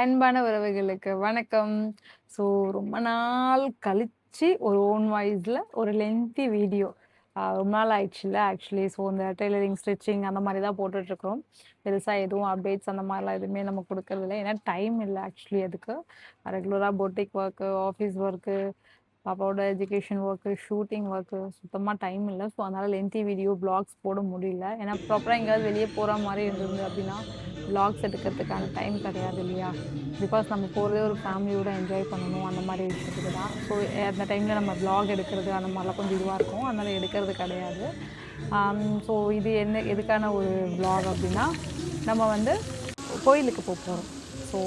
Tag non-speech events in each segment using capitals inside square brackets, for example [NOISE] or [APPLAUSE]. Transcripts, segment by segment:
அன்பான உறவுகளுக்கு வணக்கம். ஸோ ரொம்ப நாள் கழித்து ஒரு ஓன் வாய்ஸில் ஒரு லென்த்தி வீடியோ ரொம்ப நாள் ஆயிடுச்சுல்ல ஆக்சுவலி ஸோ இந்த டெய்லரிங் ஸ்டிச்சிங் அந்த மாதிரி தான் போட்டுட்ருக்குறோம். பெருசாக எதுவும் அப்டேட்ஸ் அந்த மாதிரிலாம் எதுவுமே நம்ம கொடுக்கறதில்ல. ஏன்னா டைம் இல்லை ஆக்சுவலி அதுக்கு. ரெகுலராக பொட்டிக் ஒர்க்கு ஆஃபீஸ் ஒர்க்கு பாப்பாவோட எஜுகேஷன் ஒர்க்கு ஷூட்டிங் ஒர்க்கு சுத்தமாக டைம் இல்லை. ஸோ அதனால் லென்த்தி வீடியோ பிளாக்ஸ் போட முடியல. ஏன்னா ப்ராப்பராக எங்கேயாவது வெளியே போகிற மாதிரி இருந்தது அப்படின்னா வ்ளாக்ஸ் எடுக்கிறதுக்கான டைம் கிடையாது இல்லையா? பிகாஸ் நம்ம போகிறதே ஒரு ஃபேமிலியோடு என்ஜாய் பண்ணணும் அந்த மாதிரி விஷயத்துக்கு தான். ஸோ அந்த டைமில் நம்ம வ்ளாக் எடுக்கிறது அந்த மாதிரிலாம் கொஞ்சம் இதுவாக இருக்கும். அதனால் எடுக்கிறது கிடையாது. Um, ஸோ இது என்ன எதுக்கான ஒரு வ்ளாக் அப்படின்னா நம்ம வந்து கோயிலுக்கு போக போகிறோம் ஸோ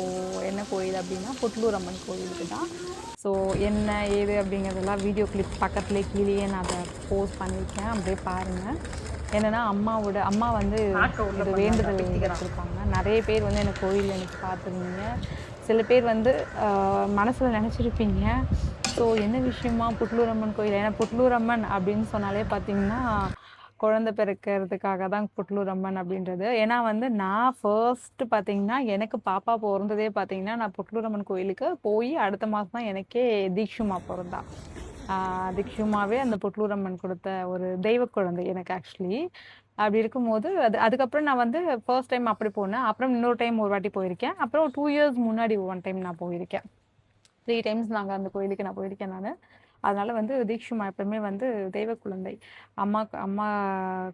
என்ன கோயில் அப்படின்னா புட்லூர் அம்மன் கோயிலுக்கு தான். ஸோ என்ன ஏது அப்படிங்கிறதெல்லாம் வீடியோ கிளிப் பக்கத்துலேயே கீழேயே நான் அதை போஸ்ட் பண்ணியிருக்கேன். அப்படியே பாருங்கள் என்னென்னா அம்மாவோட அம்மா வந்து இது வேண்டுதல் வச்சுருப்பாங்க நிறைய பேர் வந்து எனக்கு கோயில் எனக்கு பார்த்துருந்தீங்க. சில பேர் வந்து மனசில் நினச்சிருப்பீங்க. ஸோ என்ன விஷயமா புட்லூரம்மன் கோயில்? ஏன்னா புட்லூரம்மன் அப்படின்னு சொன்னாலே பார்த்தீங்கன்னா குழந்தை பிறக்கிறதுக்காக தான் புட்லூர் அம்மன் அப்படின்றது. ஏன்னா வந்து நான் ஃபர்ஸ்ட் பார்த்தீங்கன்னா எனக்கு பாப்பா பிறந்ததே பார்த்தீங்கன்னா நான் புட்லூர் அம்மன் கோயிலுக்கு போய் அடுத்த மாதம் தான் எனக்கே தீக்ஷுமா பிறந்தா. அதிகமாகவே அந்த புட்லூரம்மன் கொடுத்த ஒரு தெய்வ குழந்தை எனக்கு ஆக்சுவலி அப்படி இருக்கும்போது அது அதுக்கப்புறம் நான் வந்து ஃபர்ஸ்ட் டைம் அப்படி போனேன். அப்புறம் இன்னொரு டைம் ஒரு வாட்டி போயிருக்கேன். அப்புறம் டூ இயர்ஸ் முன்னாடி ஒன் டைம் நான் போயிருக்கேன். த்ரீ டைம்ஸ் நாங்கள் அந்த கோயிலுக்கு நான் போயிருக்கேன் நான். அதனால் வந்து தீக்ஷுமா எப்பவுமே வந்து தெய்வ குழந்தை. அம்மா அம்மா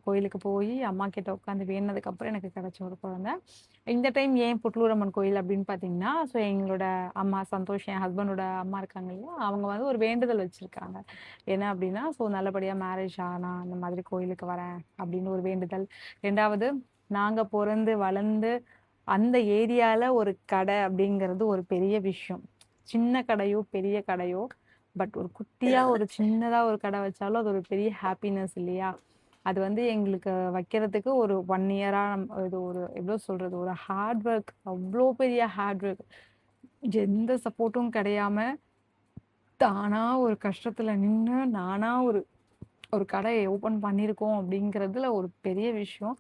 கோயிலுக்கு போய் அம்மா கிட்ட உட்காந்து வேணதுக்கப்புறம் எனக்கு கிடச்ச ஒரு குழந்தை. இந்த டைம் ஏன் புட்லூரம்மன் கோயில் அப்படின்னு பார்த்தீங்கன்னா ஸோ எங்களோட அம்மா சந்தோஷ் என் ஹஸ்பண்டோட அம்மா இருக்காங்க இல்லையா? அவங்க வந்து ஒரு வேண்டுதல் வச்சுருக்காங்க. என்ன அப்படின்னா ஸோ நல்லபடியாக மேரேஜ் ஆனால் அந்த மாதிரி கோயிலுக்கு வரேன் அப்படின்னு ஒரு வேண்டுதல். ரெண்டாவது நாங்கள் பிறந்து வளர்ந்து அந்த ஏரியாவில் ஒரு கடை அப்படிங்கிறது ஒரு பெரிய விஷயம். சின்ன கடையோ பெரிய கடையோ பட் ஒரு குட்டியாக ஒரு சின்னதாக ஒரு கடை வச்சாலும் அது ஒரு பெரிய ஹாப்பினஸ் இல்லையா? அது வந்து எங்களுக்கு வைக்கிறதுக்கு ஒரு ஒன் இயராக நம்ம இது ஒரு எவ்வளோ சொல்கிறது ஒரு ஹார்ட் ஒர்க் அவ்வளோ பெரிய ஹார்ட் ஒர்க் எந்த சப்போர்ட்டும் கிடையாம தானாக ஒரு கஷ்டத்தில் நின்று நானாக ஒரு ஒரு கடையை ஓப்பன் பண்ணியிருக்கோம் அப்படிங்கிறதுல ஒரு பெரிய விஷயம்.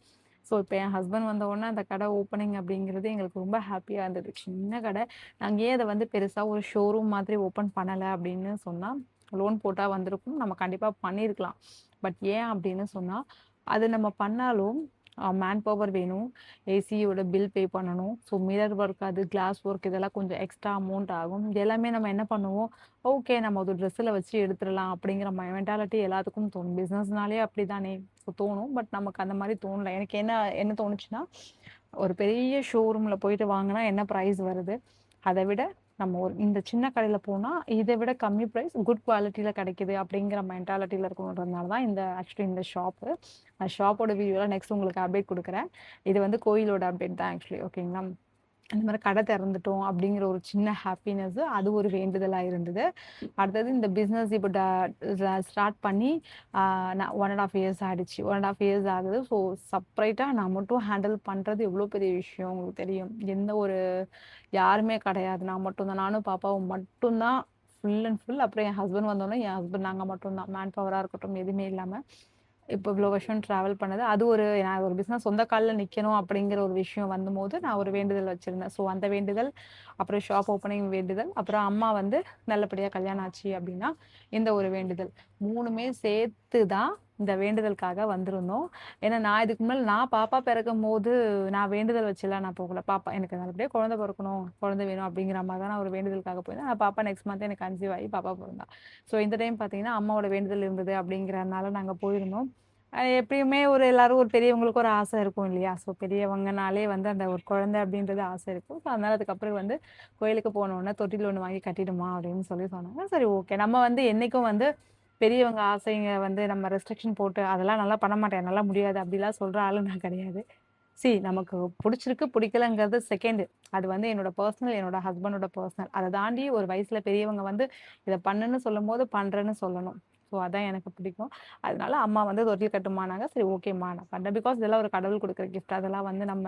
ஸோ இப்போ என் ஹஸ்பண்ட் வந்த உடனே அந்த கடை ஓப்பனிங் அப்படிங்கிறது எங்களுக்கு ரொம்ப ஹாப்பியாக இருந்தது. சின்ன கடை. நாங்கள் ஏன் அதை வந்து பெருசாக ஒரு ஷோரூம் மாதிரி ஓப்பன் பண்ணலை அப்படின்னு சொன்னால் லோன் போட்டால் வந்திருக்கும். நம்ம கண்டிப்பாக பண்ணியிருக்கலாம் பட் ஏன் அப்படின்னு சொன்னால் அது நம்ம பண்ணாலும் மேன் பவர் வேணும். ஏசியோட பில் பே பண்ணணும். ஸோ மிரர் ஒர்க் அது கிளாஸ் ஒர்க் இதெல்லாம் கொஞ்சம் எக்ஸ்ட்ரா அமௌண்ட் ஆகும். எல்லாமே நம்ம என்ன பண்ணுவோம்? ஓகே நம்ம ஒரு ட்ரெஸ்ஸில் வச்சு எடுத்துடலாம் அப்படிங்கிற மென்டாலிட்டி எல்லாத்துக்கும் தோணும். பிஸ்னஸ்னாலே அப்படி தானே ஸோ தோணும். பட் நமக்கு அந்த மாதிரி தோணலை. எனக்கு என்ன என்ன தோணுச்சுன்னா ஒரு பெரிய ஷோரூமில் போயிட்டு வாங்கினா என்ன ப்ரைஸ் வருது? அதை விட நம்ம ஒரு இந்த சின்ன கடையில் போனால் இதை விட கம்மி ப்ரைஸ் குட் குவாலிட்டியில் கிடைக்குது அப்படிங்கிற மென்டாலிட்டியில் இருக்கணுன்றதுனால தான் இந்த ஆக்சுவலி இந்த ஷாப்பு நான் ஷாப்போட வீடியோவில் நெக்ஸ்ட் உங்களுக்கு அப்டேட் கொடுக்குறேன். இது வந்து கோயிலோட அப்டேட் தான் ஆக்சுவலி ஓகேங்களா அந்த மாதிரி கடை திறந்துட்டோம் அப்படிங்கிற ஒரு சின்ன ஹாப்பினஸ் அது ஒரு வேண்டுதலாக இருந்தது. அடுத்தது இந்த பிஸ்னஸ் இப்போ ஸ்டார்ட் பண்ணி நான் ஒன் அண்ட் ஆஃப் இயர்ஸ் ஆகிடுச்சு ஒன் அண்ட் ஆஃப் இயர்ஸ் ஆகுது. ஸோ செப்பரேட்டாக நான் மட்டும் ஹேண்டில் பண்ணுறது எவ்வளோ பெரிய விஷயம் உங்களுக்கு தெரியும். எந்த ஒரு யாருமே கிடையாது. நான் மட்டும்தான் நானும் பாப்பாவும் மட்டும்தான் ஃபுல் அண்ட் ஃபுல் அப்புறம் என் ஹஸ்பண்ட் வந்தோன்னே என் ஹஸ்பண்ட் நாங்கள் மட்டும்தான் மேன் பவராக இருக்கட்டும் எதுவுமே இல்லாமல் இப்போ இவ்வளோ வருஷம் ட்ராவல் பண்ணது. அது ஒரு நான் ஒரு பிஸ்னஸ் சொந்த காலில் நிற்கணும் அப்படிங்கிற ஒரு விஷயம் வந்தபோது நான் ஒரு வேண்டுதல் வச்சுருந்தேன். ஸோ அந்த வேண்டுதல் அப்புறம் ஷாப் ஓப்பனிங் வேண்டுதல் அப்புறம் அம்மா வந்து நல்லபடியாக கல்யாணம் ஆச்சு அப்படின்னா இந்த ஒரு வேண்டுதல். மூணுமே சேர்த்து தான் இந்த வேண்டுதலுக்காக வந்திருந்தோம். ஏன்னா நான் இதுக்கு முன்னாடி நான் பாப்பா பிறக்கும் போது நான் வேண்டுதல் வச்சுலாம் நான் போகல. பாப்பா எனக்கு நல்லபடியாக குழந்தை பிறக்கணும் குழந்தை வேணும் அப்படிங்கிற மாதிரி தான் நான் ஒரு வேண்டுதலுக்காக போயிருந்தேன். நான் பாப்பா நெக்ஸ்ட் மந்த் எனக்கு அஞ்சு ஆகி பாப்பா பிறந்தா. ஸோ இந்த டைம் பார்த்தீங்கன்னா அம்மாவோட வேண்டுதல் இருந்தது அப்படிங்கிறதுனால நாங்கள் போயிருந்தோம். எப்பயுமே ஒரு எல்லாரும் ஒரு பெரியவங்களுக்கு ஒரு ஆசை இருக்கும் இல்லையா? ஸோ பெரியவங்கனாலே வந்து அந்த ஒரு குழந்தை அப்படின்றது ஆசை இருக்கும். ஸோ அதனால அதுக்கப்புறம் வந்து கோயிலுக்கு போனோடனே தொட்டில் ஒன்று வாங்கி கட்டிடுமா அப்படின்னு சொல்லி சொன்னாங்க. சரி ஓகே நம்ம வந்து என்றைக்கும் வந்து பெரியவங்க ஆசைங்க வந்து நம்ம ரெஸ்ட்ரிக்ஷன் போட்டு அதெல்லாம் நல்லா பண்ண மாட்டேன் நல்லா முடியாது அப்படிலாம் சொல்கிற ஆளு நான் கிடையாது. சி நமக்கு பிடிச்சிருக்கு பிடிக்கலங்கிறது செகண்டு அது வந்து என்னோட பர்சனல் என்னோட ஹஸ்பண்டோட பர்சனல் அதை தாண்டி ஒரு வயசில் பெரியவங்க வந்து இதை பண்ணுன்னு சொல்லும் போது பண்ணுறேன்னு சொல்லணும். ஸோ அதான் எனக்கு பிடிக்கும். அதனால அம்மா வந்து தொட்டில் கட்டுமானாங்க. சரி ஓகேம்மா நான் கண்டேன் பிகாஸ் இதெல்லாம் ஒரு கடவுள் கொடுக்குற கிஃப்ட் அதெல்லாம் வந்து நம்ம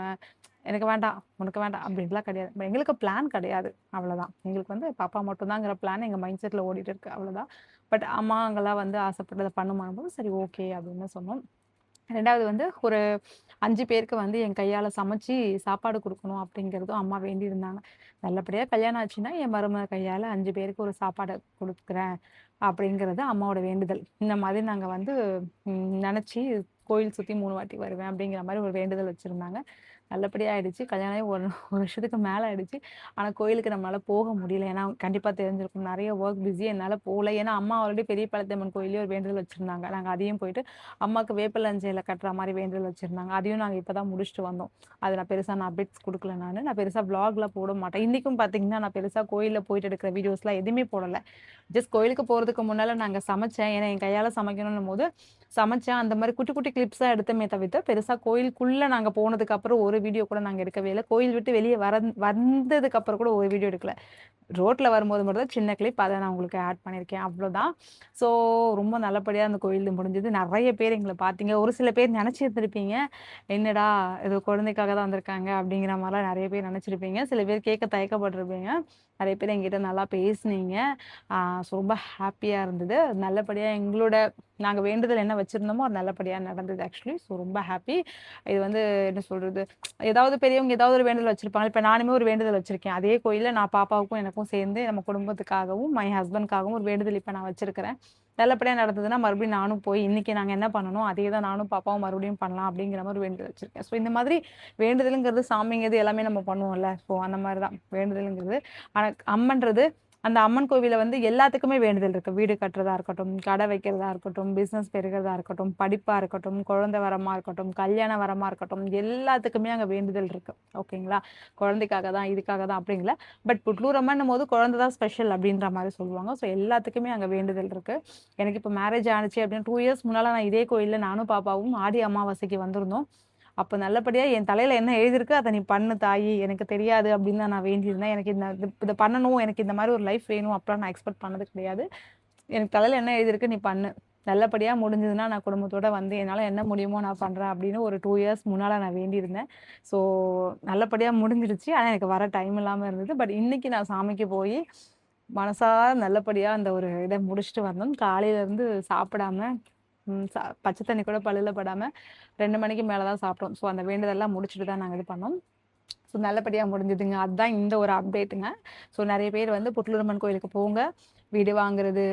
எனக்கு வேண்டாம் உனக்கு வேண்டாம் அப்படின்லாம் கிடையாது. எங்களுக்கு பிளான் கிடையாது. அவ்வளோதான் எங்களுக்கு வந்து பாப்பா மட்டும்தாங்கிற பிளான் எங்கள் மைண்ட் செட்டில் ஓடிட்டு இருக்கு. அவ்வளோதான் பட் அம்மா அங்கெல்லாம் வந்து ஆசைப்பட்டதை பண்ணுமானும் போது சரி ஓகே அப்படின்னு சொன்னோம். ரெண்டாவது வந்து ஒரு அஞ்சு பேருக்கு வந்து என் கையால் சமைச்சு சாப்பாடு கொடுக்கணும் அப்படிங்கிறதும் அம்மா வேண்டியிருந்தாங்க. நல்லபடியாக கல்யாணம் ஆச்சுன்னா என் மருமக கையால் அஞ்சு பேருக்கு ஒரு சாப்பாடு கொடுக்குறேன். அப்படிங்கிறது அம்மாவோட வேண்டுதல். இந்த மாதிரி நாங்கள் வந்து நினச்சி கோயில் சுற்றி மூணு வாட்டி வருவேன் அப்படிங்கிற மாதிரி ஒரு வேண்டுதல் வச்சுருந்தாங்க. நல்லபடியாக ஆயிடுச்சு. கல்யாணம் ஒரு [LAUGHS] ஒரு வருஷத்துக்கு மேலே ஆயிடுச்சு. ஆனால் கோயிலுக்கு நம்மளால் போக முடியல. ஏன்னா கண்டிப்பாக தெரிஞ்சிருக்கும். நிறைய ஒர்க் பிஸி என்னால் போகல. ஏன்னா அம்மா ஆல்ரெடி பெரிய பழத்தம்மன் கோயிலே ஒரு வேண்டுதல் வச்சுருந்தாங்க. நாங்கள் அதையும் போயிட்டு அம்மாவுக்கு வேப்பலஞ்சையில் கட்டுற மாதிரி வேண்டுதல் வச்சுருந்தாங்க. அதையும் நாங்கள் இப்போ தான் முடிச்சுட்டு வந்தோம். அது நான் பெருசாக நான் அப்டேட்ஸ் கொடுக்கல நான். நான் பெருசாக வ்ளாக்லாம் போட மாட்டேன். இன்றைக்கும் பார்த்தீங்கன்னா நான் பெருசாக கோயிலில் போயிட்டு எடுக்கிற வீடியோஸ்லாம் எதுவுமே போடலை. ஜஸ்ட் கோயிலுக்கு போகிறதுக்கு முன்னால் நாங்கள் சமைச்சேன். ஏன்னா என் கையால் சமைக்கணும்னும் போது சமைச்சேன். அந்த மாதிரி குட்டி குட்டி கிளிப்ஸாக எடுத்தமே தவிர்த்து பெருசாக கோயிலுக்குள்ளே நாங்கள் போனதுக்கப்புறம் ஒரு ஒரு வீடியோ கூட நாங்கள் எடுக்கவே இல்லை. கோயில் விட்டு வெளியே வர வந்ததுக்கப்புறம் கூட ஒரு வீடியோ எடுக்கல. ரோட்டில் வரும்போது மட்டும் தான் சின்ன கிளிப் அதை நான் உங்களுக்கு ஆட் பண்ணியிருக்கேன். அவ்வளோதான் ஸோ ரொம்ப நல்லபடியாக அந்த கோயில் முடிஞ்சது. நிறைய பேர் எங்களை பார்த்தீங்க. ஒரு சில பேர் நினச்சிருந்துருப்பீங்க என்னடா இது குழந்தைக்காக தான் வந்திருக்காங்க அப்படிங்கிற மாதிரிலாம் நிறைய பேர் நினச்சிருப்பீங்க. சில பேர் கேட்க தயக்கப்பட்டிருப்பீங்க நிறைய பேர் எங்கிட்ட நல்லா பேசுனீங்க. ஸோ ரொம்ப ஹாப்பியாக இருந்தது. நல்லபடியாக எங்களோட நாங்கள் வேண்டுதல் என்ன வச்சுருந்தோமோ அது நல்லபடியாக நடந்தது ஆக்சுவலி ஸோ ரொம்ப ஹாப்பி இது வந்து என்ன சொல்கிறது ஏதாவது பெரியவங்க ஏதாவது ஒரு வேண்டுதல் வச்சுருப்பாங்க. இப்போ நானுமே ஒரு வேண்டுதல் வச்சுருக்கேன். அதே கோயிலில் நான் பாப்பாவுக்கும் எனக்கும் சேர்ந்து நம்ம குடும்பத்துக்காகவும் மை ஹஸ்பண்ட்காகவும் ஒரு வேண்டுதல் இப்போ நான் வச்சுருக்கிறேன். நல்லபடியாக நடந்ததுன்னா மறுபடியும் நானும் போய் இன்றைக்கி நாங்கள் என்ன பண்ணணும் அதே தான் நானும் பாப்பாவும் மறுபடியும் பண்ணலாம் அப்படிங்கிற மாதிரி வேண்டுதல் வச்சுருக்கேன். ஸோ இந்த மாதிரி வேண்டுதலுங்கிறது சாமிங்கிறது எல்லாமே நம்ம பண்ணுவோம்ல. ஸோ அந்த மாதிரி தான் வேண்டுதலுங்கிறது. ஆனால் அம்மன்றது அந்த அம்மன் கோவிலில் வந்து எல்லாத்துக்குமே வேண்டுதல் இருக்குது வீடு கட்டுறதா இருக்கட்டும் கடை வைக்கிறதா இருக்கட்டும் பிஸ்னஸ் பெருகிறதா இருக்கட்டும் படிப்பாக இருக்கட்டும் குழந்தை வரமாக இருக்கட்டும் கல்யாண வரமாக இருக்கட்டும் எல்லாத்துக்குமே அங்கே வேண்டுதல் இருக்குது ஓகேங்களா குழந்தைக்காக தான் இதுக்காக தான் அப்படிங்களா பட் புட்லூர் அம்மன் போது குழந்தை தான் ஸ்பெஷல் அப்படின்ற மாதிரி சொல்லுவாங்க. ஸோ எல்லாத்துக்குமே அங்கே வேண்டுதல் இருக்குது எனக்கு இப்போ மேரேஜ் ஆனிச்சு அப்படின்னு டூ இயர்ஸ் முன்னால் நான் இதே கோயிலில் நானும் பாப்பாவும் ஆடி அமாவாசைக்கு வந்திருந்தோம். அப்போ நல்லபடியாக என் தலையில் என்ன எழுதியிருக்கு அதை நீ பண்ணு தாயி. எனக்கு தெரியாது அப்படின்னு தான் நான் வேண்டியிருந்தேன். எனக்கு இந்த இதை பண்ணணும். எனக்கு இந்த மாதிரி ஒரு லைஃப் வேணும் அப்படிலாம் நான் எக்ஸ்பெக்ட் பண்ணது கிடையாது. எனக்கு தலையில் என்ன எழுதியிருக்கு நீ பண்ணு. நல்லபடியாக முடிஞ்சதுன்னா நான் குடும்பத்தோடு வந்து என்னால் என்ன முடியுமோ நான் பண்ணுறேன் அப்படின்னு ஒரு டூ இயர்ஸ் முன்னால் நான் வேண்டியிருந்தேன். ஸோ நல்லபடியாக முடிஞ்சிருச்சு. ஆனால் எனக்கு வர டைம் இல்லாமல் இருந்தது. பட் இன்றைக்கி நான் சாமிக்கு போய் மனசார நல்லபடியாக அந்த ஒரு இதை முடிச்சுட்டு வந்தோம். காலையிலேருந்து சாப்பிடாம பச்சை தண்ணி கூட பல்லில் படாமல் ரெண்டு மணிக்கு மேலே தான் சாப்பிட்டோம். ஸோ அந்த வேண்டதெல்லாம் முடிச்சுட்டு தான் நாங்கள் இது பண்ணோம். ஸோ நல்லபடியாக முடிஞ்சுதுங்க. அதுதான் இந்த ஒரு அப்டேட்டுங்க ஸோ நிறைய பேர் வந்து புட்லூரம்மன் கோயிலுக்கு போங்க. வீடு வாங்குறது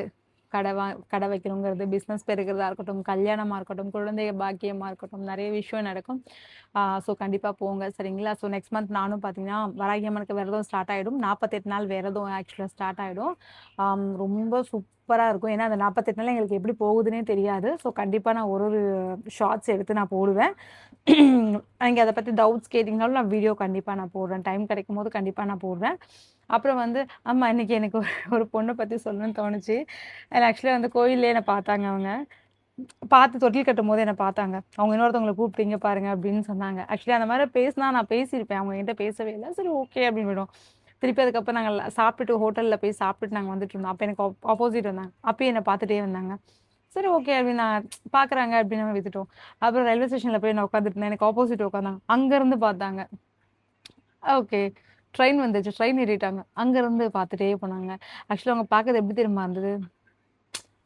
கடை வா கடை வைக்கணுங்கிறது பிஸ்னஸ் பெருகிறதா இருக்கட்டும் கல்யாணமாக இருக்கட்டும் குழந்தைய பாக்கியமாக இருக்கட்டும் நிறைய விஷயம் நடக்கும். ஸோ கண்டிப்பாக போங்க. சரிங்களா? ஸோ நெக்ஸ்ட் மந்த் நானும் பார்த்தீங்கன்னா வராகியம்மனுக்கு விரதம் ஸ்டார்ட் ஆகிடும் நாற்பத்தெட்டு நாள் விரதம் ஆக்சுவலாக ஸ்டார்ட் ஆகிடும் ரொம்ப சூப்பராக இருக்கும். ஏன்னா அந்த நாற்பத்தெட்டு நாள் எங்களுக்கு எப்படி போகுதுன்னே தெரியாது. ஸோ கண்டிப்பாக நான் ஒரு ஒரு ஷார்ட்ஸ் எடுத்து நான் போடுவேன். நீங்கள் அதை பற்றி டவுட்ஸ் கேட்டிங்கனாலும் நான் வீடியோ கண்டிப்பாக நான் போடுறேன். டைம் கிடைக்கும் போது கண்டிப்பாக நான் போடுறேன். அப்புறம் வந்து ஆமாம் இன்றைக்கி எனக்கு ஒரு பொண்ணை பற்றி சொல்லணும்னு தோணுச்சு. ஆக்சுவலாக வந்து கோயிலே என்னை பார்த்தாங்க அவங்க. பார்த்து தொட்டில் கட்டும் போது என்னை பார்த்தாங்க. அவங்க இன்னொருத்தவங்களை கூப்பிட்டீங்க பாருங்க அப்படின்னு சொன்னாங்க. ஆக்சுவலி அந்த மாதிரி பேசினா நான் பேசியிருப்பேன். அவங்க என்கிட்ட பேசவே இல்லை. சரி ஓகே அப்படின்னு விடும் திருப்பி அதுக்கப்புறம் நாங்கள் சாப்பிட்டுட்டு ஹோட்டலில் போய் சாப்பிட்டுட்டு நாங்கள் வந்துட்டு இருந்தோம். அப்போ எனக்கு ஆப்போசிட் வந்தாங்க. அப்பயும் என்னை பார்த்துட்டே வந்தாங்க. சரி ஓகே அப்படின்னு நான் பார்க்குறாங்க அப்படின்னு நம்ம வித்துட்டோம் அப்புறம் ரயில்வே ஸ்டேஷனில் போய் நான் உட்காந்துட்டு எனக்கு ஆப்போசிட் உட்காந்தாங்க அங்கேருந்து பார்த்தாங்க. ஓகே ட்ரெயின் வந்துச்சு ட்ரெயின் ஏறிட்டாங்க. அங்கேருந்து பார்த்துட்டே போனாங்க. ஆக்சுவலாக அவங்க பார்க்கறது எப்படி தெரியுமா இருந்தது?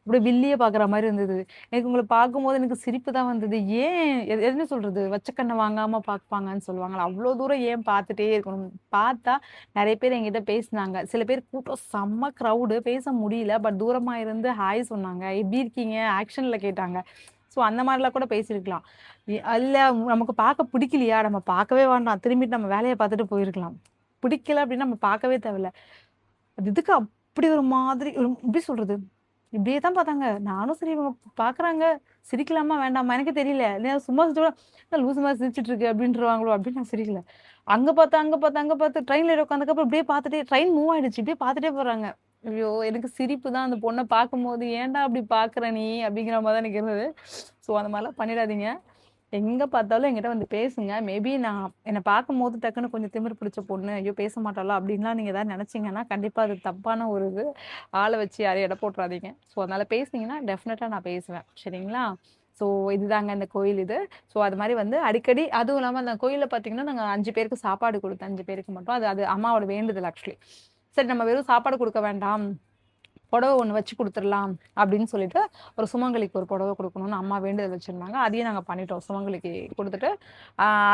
அப்படியே வில்லியே பார்க்குற மாதிரி இருந்தது. எனக்கு உங்களை பார்க்கும்போது எனக்கு சிரிப்பு தான் வந்தது. ஏன்? என்ன சொல்கிறது வச்சக்கண்ணை வாங்காமல் பார்ப்பாங்கன்னு சொல்லுவாங்களா அவ்வளோ தூரம் ஏன் பார்த்துட்டே இருக்கணும்? பார்த்தா நிறைய பேர் எங்கிட்ட பேசினாங்க. சில பேர் கூட்டம் செம்ம க்ரௌடு பேச முடியல. பட் தூரமாக இருந்து ஹாய் சொன்னாங்க. எப்படி இருக்கீங்க? ஆக்ஷனில் கேட்டாங்க. ஸோ அந்த மாதிரிலாம் கூட பேசியிருக்கலாம். இல்லை நமக்கு பார்க்க பிடிக்கலையா? நம்ம பார்க்கவே வேண்டாம். திரும்பிட்டு நம்ம வேலையை பார்த்துட்டு போயிருக்கலாம். பிடிக்கல அப்படின்னா நம்ம பார்க்கவே தேவையில்ல. அது இதுக்கு அப்படி ஒரு மாதிரி எப்படி சொல்கிறது இப்படியே தான் பார்த்தாங்க. நானும் சரி இவங்க பார்க்குறாங்க. சிரிக்கலாமா வேண்டாமா? எனக்கு தெரியல. சும்மா சிரிச்சோட லூஸ் மாதிரி சிரிச்சிட்டு இருக்கு அப்படின்றவாங்களோ? அப்படின்னு நான் சிரிக்கல. அங்கே பார்த்து அங்கே பார்த்து அங்கே பார்த்து ட்ரெயினில் உட்காந்துக்கப்புறம் இப்படியே பார்த்துட்டே ட்ரெயின் மூவ் ஆயிடுச்சு. இப்படியே பார்த்துட்டே போகிறாங்க ஐயோ எனக்கு சிரிப்பு தான். அந்த பொண்ணை பார்க்கும்போது ஏன்டா அப்படி பார்க்குற நீ? அப்படிங்கிற மாதிரி தான் எனக்கு இருந்தது ஸோ அந்த மாதிரிலாம் பண்ணிடாதீங்க. எங்கே பார்த்தாலும் என்கிட்ட வந்து பேசுங்க. மேபி நான் என்னை பார்க்கும்போது டக்குன்னு கொஞ்சம் திமிர் பிடிச்ச பொண்ணு ஐயோ பேச மாட்டாளோ அப்படின்லாம் நீங்கள் ஏதாவது நினச்சிங்கன்னா கண்டிப்பாக அது தப்பான ஒரு இது. ஆளை வச்சு யாரையும் இட போட்டுறாதீங்க. ஸோ அதனால் பேசுனீங்கன்னா டெஃபினட்டாக நான் பேசுவேன். சரிங்களா? ஸோ இதுதாங்க இந்த கோயில் இது. ஸோ அது மாதிரி வந்து அடிக்கடி அதுவும் இல்லாமல் அந்த கோயிலில் பார்த்தீங்கன்னா நாங்கள் அஞ்சு பேருக்கு சாப்பாடு கொடுத்தோம் அஞ்சு பேருக்கு மட்டும். அது அது அம்மாவோட வேண்டுதல் ஆக்சுவலி சரி நம்ம வெறும் சாப்பாடு கொடுக்க வேண்டாம். புடவை ஒன்று வச்சு கொடுத்துடலாம் அப்படின்னு சொல்லிட்டு ஒரு சுமங்கலிக்கு ஒரு புடவை கொடுக்கணும்னு அம்மா வேண்டுதல் வச்சுருந்தாங்க. அதையும் நாங்கள் பண்ணிட்டோம். சுமங்கலிக்கு கொடுத்துட்டு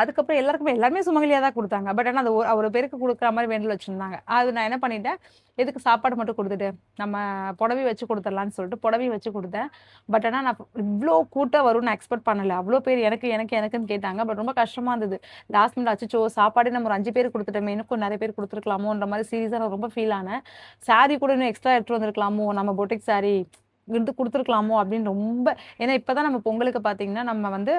அதுக்கப்புறம் எல்லாருக்குமே எல்லாருமே சுமங்கலியாக தான் கொடுத்தாங்க. பட் ஆனால் அது ஒரு ஒரு பேருக்கு கொடுக்குற மாதிரி வேண்டுதல் வச்சுருந்தாங்க. அது நான் என்ன பண்ணிட்டேன் எதுக்கு சாப்பாடு மட்டும் கொடுத்துட்டு? நம்ம புடவை வச்சு கொடுத்துடலான்னு சொல்லிட்டு புடவையும் வச்சு கொடுத்தேன். பட் ஆனால் நான் இவ்வளோ கூட்டம் வரும்னு எக்ஸ்பெக்ட் பண்ணலை. அவ்வளோ பேர் எனக்கு எனக்கு எனக்குன்னு கேட்டாங்க. பட் ரொம்ப கஷ்டமாக இருந்தது. லாஸ்ட் மினிட் அச்சோ சாப்பாடு நம்ம ஒரு அஞ்சு பேர் கொடுத்துட்டோமே. எனக்கும் நிறைய பேர் கொடுத்துருக்கலாமோன்ற மாதிரி சீரியஸாக நான் ரொம்ப ஃபீல் ஆனேன். சாரி கூட இன்னும் எக்ஸ்ட்ரா எடுத்துகிட்டு வந்திருக்கலாமோ? நம்ம பொட்டிக் சாரி இருந்து கொடுத்துருக்கலாமோ அப்படின்னு ரொம்ப ஏன்னா இப்போ தான் நம்ம பொங்கலுக்கு பார்த்தீங்கன்னா நம்ம வந்து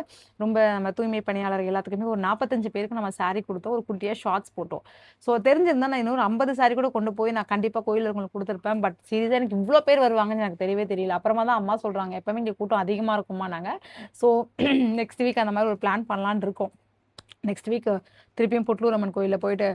ரொம்ப நம்ம தூய்மை பணியாளர் எல்லாத்துக்குமே ஒரு நாற்பத்தஞ்சு பேருக்கு நம்ம சாரீ கொடுத்தோம். ஒரு குட்டியாக ஷார்ட்ஸ் போட்டோம். ஸோ தெரிஞ்சிருந்தா நான் இன்னொரு ஐம்பது சாரீ கூட கொண்டு போய் நான் கண்டிப்பாக கோயில் உங்களுக்கு கொடுத்துருப்பேன். பட் சீரியஸாக எனக்கு இவ்வளோ பேர் வருவாங்கன்னு எனக்கு தெரியவே தெரியல. அப்புறமா தான் அம்மா சொல்கிறாங்க எப்போவுமே இங்கே கூட்டம் அதிகமாக இருக்குமா நாங்கள் ஸோ நெக்ஸ்ட் [CLEARS THROAT] வீக் அந்த மாதிரி ஒரு பிளான் பண்ணலான் இருக்கோம். நெக்ஸ்ட் வீக் திருப்பியும் புட்லூர் அம்மன் கோயிலில் போயிட்டு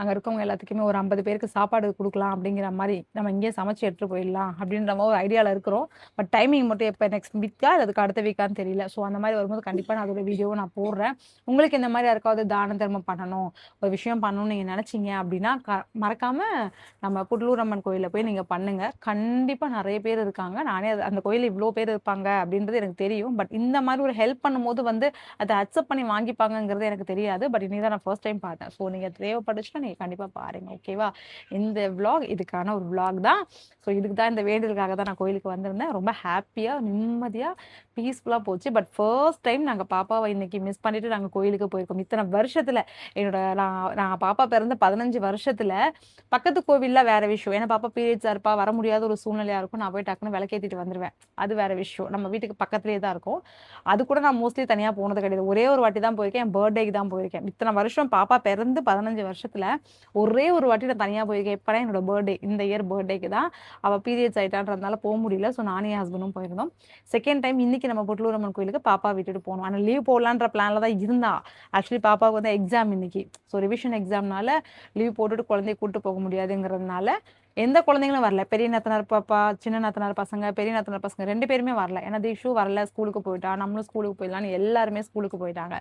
அங்கே இருக்கவங்க எல்லாத்துக்குமே ஒரு ஐம்பது பேருக்கு சாப்பாடு கொடுக்கலாம் அப்படிங்கிற மாதிரி நம்ம இங்கேயே சமைச்சு எடுத்துகிட்டு போயிடலாம் அப்படின்ற மாதிரி ஒரு ஐடியாவில் இருக்கிறோம். பட் டைமிங் மட்டும் எப்போ நெக்ஸ்ட் வீக்கா இல்லை அதுக்கு அடுத்த வீக்கான்னு தெரியல. ஸோ அந்த மாதிரி வரும்போது கண்டிப்பாக நான் அதோட வீடியோவை நான் போடுறேன். உங்களுக்கு இந்த மாதிரி யாருக்காவது தான தர்மம் பண்ணணும் ஒரு விஷயம் பண்ணணும்னு நீங்கள் நினச்சிங்க அப்படின்னா க மறக்காமல் நம்ம புட்லூர் அம்மன் கோயிலில் போய் நீங்கள் பண்ணுங்கள் கண்டிப்பாக நிறைய பேர் இருக்காங்க. நானே அந்த கோயிலில் இவ்வளோ பேர் இருப்பாங்க அப்படின்றது எனக்கு தெரியும். பட் இந்த மாதிரி ஒரு ஹெல்ப் பண்ணும்போது வந்து அதை அக்செப்ட் பண்ணி வாங்கிப்பாங்கங்கிறது எனக்கு தெரியாது. பட் இனி தான் நான் ஃபர்ஸ்ட் டைம் பார்த்தேன். ஸோ நீங்கள் தேவைப்பட்டுச்சுன்னா நீங்கள் கண்டிப்பாக பாருங்கள் ஓகேவா இந்த விளாக் இதுக்கான ஒரு விளாக் தான். ஸோ இதுக்கு தான் இந்த வேண்டுதலுக்காக தான் நான் கோயிலுக்கு வந்திருந்தேன். ரொம்ப ஹாப்பியாக நிம்மதியாக பீஸ்ஃபுல்லாக போச்சு. பட் ஃபர்ஸ்ட் டைம் நாங்கள் பாப்பாவை இன்றைக்கி மிஸ் பண்ணிவிட்டு நாங்கள் கோயிலுக்கு போயிருக்கோம். இத்தனை வருஷத்தில் என்னோட நான் நான் பாப்பா பிறந்த பதினஞ்சு வருஷத்தில் பக்கத்து கோவிலில் வேறு விஷயம். ஏன்னா பாப்பா பீரியட்ஸாக இருப்பா வர முடியாத ஒரு சூழ்நிலையாக இருக்கும். நான் போய் டக்குன்னு விளக்கேற்றிட்டு வந்துடுவேன் அது வேறு விஷயம். நம்ம வீட்டுக்கு பக்கத்துலேயே தான் இருக்கும். அது கூட நான் மோஸ்ட்லி தனியாக போனது கிடையாது. ஒரே ஒரு வாட்டி தான் போயிருக்கேன். என் பர்த்டேக்கு தான் போயிருக்கேன். இத்தனை வருஷம் பாப்பா பிறந்து பதினஞ்சு வருஷத்தில் ஒரே ஒரு வாட்டி நான் தனியாக போயிருக்கேன் எப்படா என்னோட பர்த்டே இந்த இயர் பர்த்டேக்கு தான் அவள் பீரியட்ஸ் ஆகிட்டான்றதுனால போக முடியல. ஸோ நானே ஹஸ்பண்டும் போயிருந்தோம். செகண்ட் டைம் இன்னைக்கு நம்ம பொட்லூரம்மன் கோயிலுக்கு பாப்பா விட்டுட்டு போகணும் ஆனால் லீவ் போடலான்ற பிளானில் தான் இருந்தா. ஆக்சுவலி பாப்பாவுக்கு வந்து எக்ஸாம் இன்னைக்கு. ஸோ ரிவிஷன் எக்ஸாம்னால லீவ் போட்டுட்டு குழந்தைய கூட்டு போக முடியாதுங்கிறதுனால எந்த குழந்தைங்களும் வரல. பெரிய நத்தனார் பாப்பா சின்ன நத்தனார் பசங்க பெரிய நத்தனார் பசங்க ரெண்டு பேருமே வரல. ஏன்னா தீஷு வரல ஸ்கூலுக்கு போயிட்டா நம்மளும் ஸ்கூலுக்கு போயிடலான்னு எல்லாருமே ஸ்கூலுக்கு போயிட்டாங்க.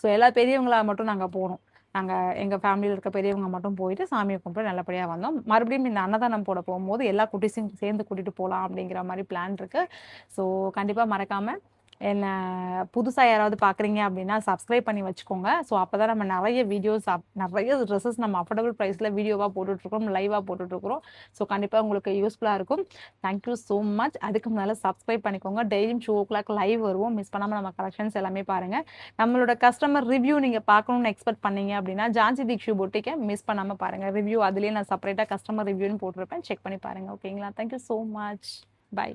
ஸோ எல்லா பெரியவங்களா மட்டும் நாங்கள் போனோம். நாங்கள் எங்கள் ஃபேமிலியில் இருக்க பெரியவங்க மட்டும் போயிட்டு சாமியை கும்பிட்டு நல்லபடியாக வந்தோம். மறுபடியும் இந்த அன்னதானம் போட போகும்போது எல்லா குட்டிஸையும் சேர்ந்து கூட்டிகிட்டு போகலாம் அப்படிங்கிற மாதிரி பிளான் இருக்குது ஸோ கண்டிப்பாக மறக்காமல் என்ன புதுசாக யாராவது பார்க்குறீங்க அப்படின்னா சப்ஸ்கிரைப் பண்ணி வச்சுக்கோங்க. ஸோ அப்போ தான் நம்ம நிறைய வீடியோஸ் நிறைய ட்ரெஸ்ஸஸ் நம்ம அஃபோர்டபுள் ப்ரைஸில் வீடியோவாக போட்டுட்ருக்கோம் லைவாக போட்டுட்ருக்குறோம் ஸோ கண்டிப்பாக உங்களுக்கு யூஸ்ஃபுல்லாக இருக்கும். தேங்க்யூ ஸோ மச் அதுக்கு முன்னால் சப்ஸ்கிரைப் பண்ணிக்கோங்க. டெய்லியும் டூ ஓ கிளாக் லைவ் வருவோம். மிஸ் பண்ணாமல் நம்ம கலெக்ஷன்ஸ் எல்லாமே பாருங்கள் நம்மளோட கஸ்டமர் ரிவ்யூ நீங்கள் பார்க்கணும்னு எக்ஸ்பெக்ட் பண்ணீங்க அப்படின்னா ஜான்சி தீக்ஷு பொட்டிக்கை மிஸ் பண்ணாமல் பாருங்கள் ரிவ்யூ அதுலேயே நான் செப்பரேட்டாக கஸ்டமர் ரிவ்யூன்னு போட்டிருப்பேன். செக் பண்ணி பாருங்கள் ஓகேங்களா தேங்க்யூ ஸோ மச் பை